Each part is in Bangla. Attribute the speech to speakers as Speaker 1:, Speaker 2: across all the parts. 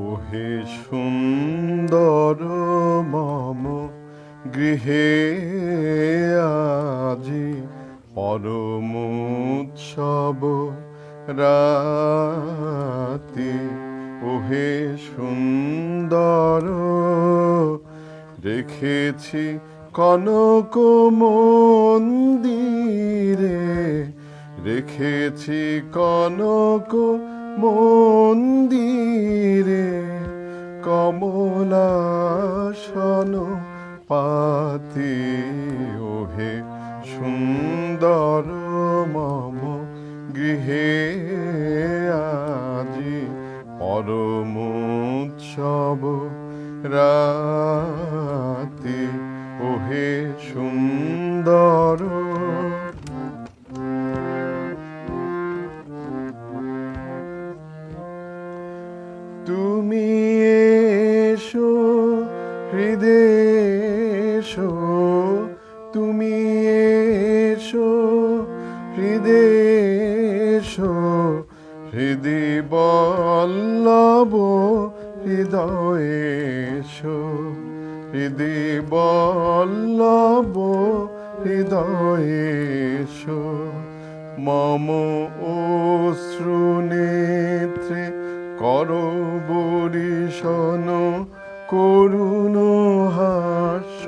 Speaker 1: ওহে সুন্দর মম গৃহে আজি পরম উৎসব রাতি। ওহে সুন্দর রেখেছি কনক মন্দিরে। রেখেছি কনক মন্দিরে কমলাসন পাতি ওহে সুন্দর মম গৃহে আজি পরম উৎসব রাতি ওহে সুন্দর হৃদেশো, তুমি এসো, হৃদেশো, হৃদি বল্লভ হৃদয়েশো, হৃদি বল্লভ হৃদয়েশো। মম অশ্রু নেত্রে কর বরিশন করুণ হাস্য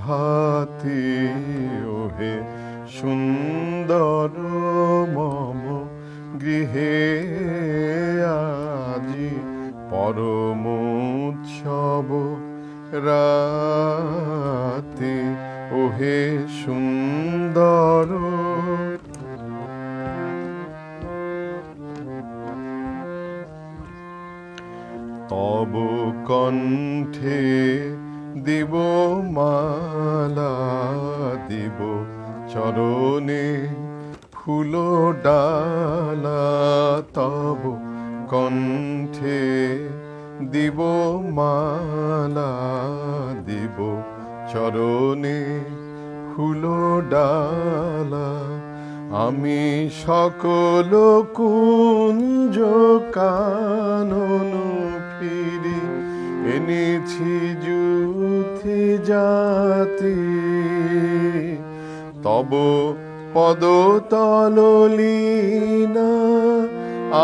Speaker 1: ভাতি ওহে সুন্দর মম গৃহে আজি পরম উৎসব রাতে ওহে সুন্দর তব কণ্ঠে দিব মালা, দিব চরণে ফুল ডালা, তব কণ্ঠে দিব মালা, দিব চরণে ফুল ডালা। আমি সকল কুঞ্জ কানন এনেছি যুথি জাতি। তব পদতলীনা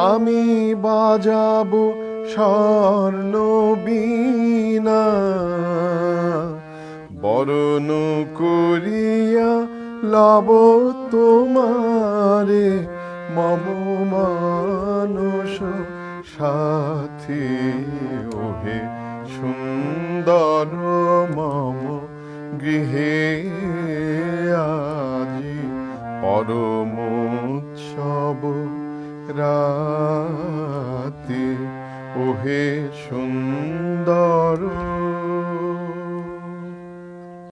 Speaker 1: আমি বাজাবো স্বর্ণ বীণা বরণ করিয়া লব তোমারে মম মানস সাথী ওহে সুন্দর মম গৃহে আজি পরম উৎসব রাতে ওহে সুন্দর